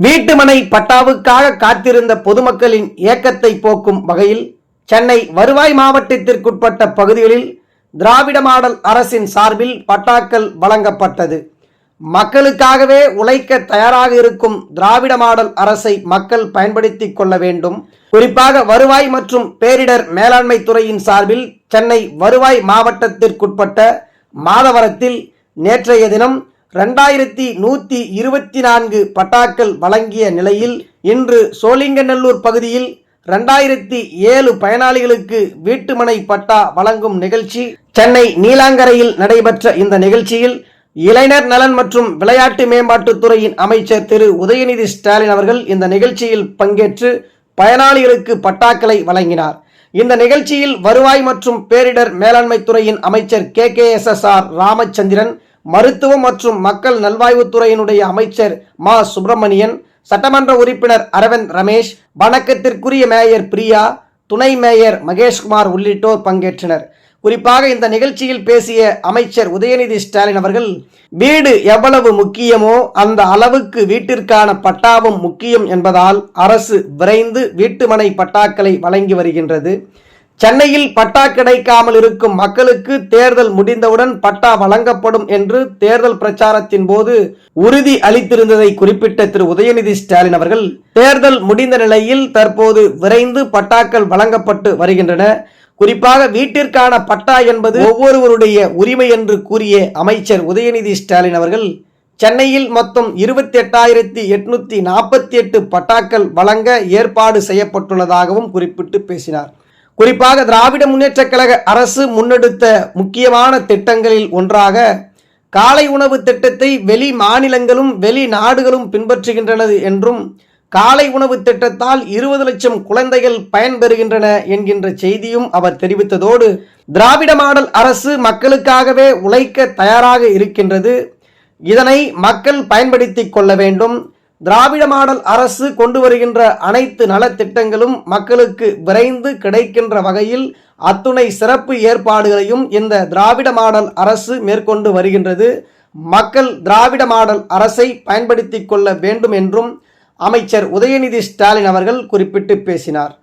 வீட்டுமனை பட்டாவுக்காக காத்திருந்த பொதுமக்களின் ஏக்கத்தை போக்கும் வகையில் சென்னை வருவாய் மாவட்டத்திற்குட்பட்ட பகுதிகளில் திராவிட மாடல் அரசின் சார்பில் பட்டாக்கள் வழங்கப்பட்டது. மக்களுக்காகவே உழைக்க தயாராக இருக்கும் திராவிட மாடல் அரசை மக்கள் பயன்படுத்திக் கொள்ள வேண்டும். குறிப்பாக வருவாய் மற்றும் பேரிடர் மேலாண்மை துறையின் சார்பில் சென்னை வருவாய் மாவட்டத்திற்குட்பட்ட மாதவரத்தில் நேற்றைய தினம் ரெண்டாயிரத்தி நூற்றி இருபத்தி நான்கு பட்டாக்கள் வழங்கிய நிலையில் இன்று சோழிங்கநல்லூர் பகுதியில் ரெண்டாயிரத்தி ஏழு பயனாளிகளுக்கு வீட்டுமனை பட்டா வழங்கும் நிகழ்ச்சி சென்னை நீலாங்கரையில் நடைபெற்ற இந்த நிகழ்ச்சியில் இளைஞர் நலன் மற்றும் விளையாட்டு மேம்பாட்டுத்துறையின் அமைச்சர் திரு. உதயநிதி ஸ்டாலின் அவர்கள் இந்த நிகழ்ச்சியில் பங்கேற்று பயனாளிகளுக்கு பட்டாக்களை வழங்கினார். இந்த நிகழ்ச்சியில் வருவாய் மற்றும் பேரிடர் மேலாண்மை துறையின் அமைச்சர் K. K. S. S. R. Ramachandran மருத்துவம் மற்றும் மக்கள் நல்வாழ்வுத்துறையினுடைய அமைச்சர் மா. சுப்பிரமணியன் சட்டமன்ற உறுப்பினர் அரவிந்த் ரமேஷ் வணக்கத்திற்குரிய மேயர் பிரியா துணை மேயர் மகேஷ்குமார் உள்ளிட்டோர் பங்கேற்றனர். குறிப்பாக இந்த நிகழ்ச்சியில் பேசிய அமைச்சர் உதயநிதி ஸ்டாலின் அவர்கள் வீடு எவ்வளவு முக்கியமோ அந்த அளவுக்கு வீட்டிற்கான பட்டாவும் முக்கியம் என்பதால் அரசு விரைந்து வீட்டுமனை பட்டாக்களை வழங்கி வருகின்றது. சென்னையில் பட்டா கிடைக்காமல் இருக்கும் மக்களுக்கு தேர்தல் முடிந்தவுடன் பட்டா வழங்கப்படும் என்று தேர்தல் பிரச்சாரத்தின் போது உறுதி அளித்திருந்ததை குறிப்பிட்ட திரு. உதயநிதி ஸ்டாலின் அவர்கள் தேர்தல் முடிந்த நிலையில் தற்போது விரைந்து பட்டாக்கள் வழங்கப்பட்டு வருகின்றன. குறிப்பாக வீட்டிற்கான பட்டா என்பது ஒவ்வொருவருடைய உரிமை என்று கூறிய அமைச்சர் உதயநிதி ஸ்டாலின் அவர்கள் சென்னையில் மொத்தம் இருபத்தி எட்டாயிரத்தி எட்நூத்தி நாற்பத்தி எட்டு பட்டாக்கள் வழங்க ஏற்பாடு செய்யப்பட்டுள்ளதாகவும் குறிப்பிட்டு பேசினார். குறிப்பாக திராவிட முன்னேற்றக் கழக அரசு முன்னெடுத்த முக்கியமான திட்டங்களில் ஒன்றாக காலை உணவு திட்டத்தை வெளி மாநிலங்களும் வெளி நாடுகளும் பின்பற்றுகின்றன என்றும் காலை உணவு திட்டத்தால் இருபது லட்சம் குழந்தைகள் பயன்பெறுகின்றன என்கின்ற செய்தியும் அவர் தெரிவித்ததோடு திராவிட மாடல் அரசு மக்களுக்காகவே உழைக்க தயாராக இருக்கின்றது. இதனை மக்கள் பயன்படுத்திக் கொள்ள வேண்டும். திராவிட மாடல் அரசு கொண்டு வருகின்ற அனைத்து நலத்திட்டங்களும் மக்களுக்கு விரைந்து கிடைக்கின்ற வகையில் அத்துணை சிறப்பு ஏற்பாடுகளையும் இந்த திராவிட மாடல் அரசு மேற்கொண்டு வருகின்றது. மக்கள் திராவிட மாடல் அரசை பயன்படுத்திக் கொள்ள வேண்டும் என்றும் அமைச்சர் உதயநிதி ஸ்டாலின் அவர்கள் குறிப்பிட்டு பேசினார்.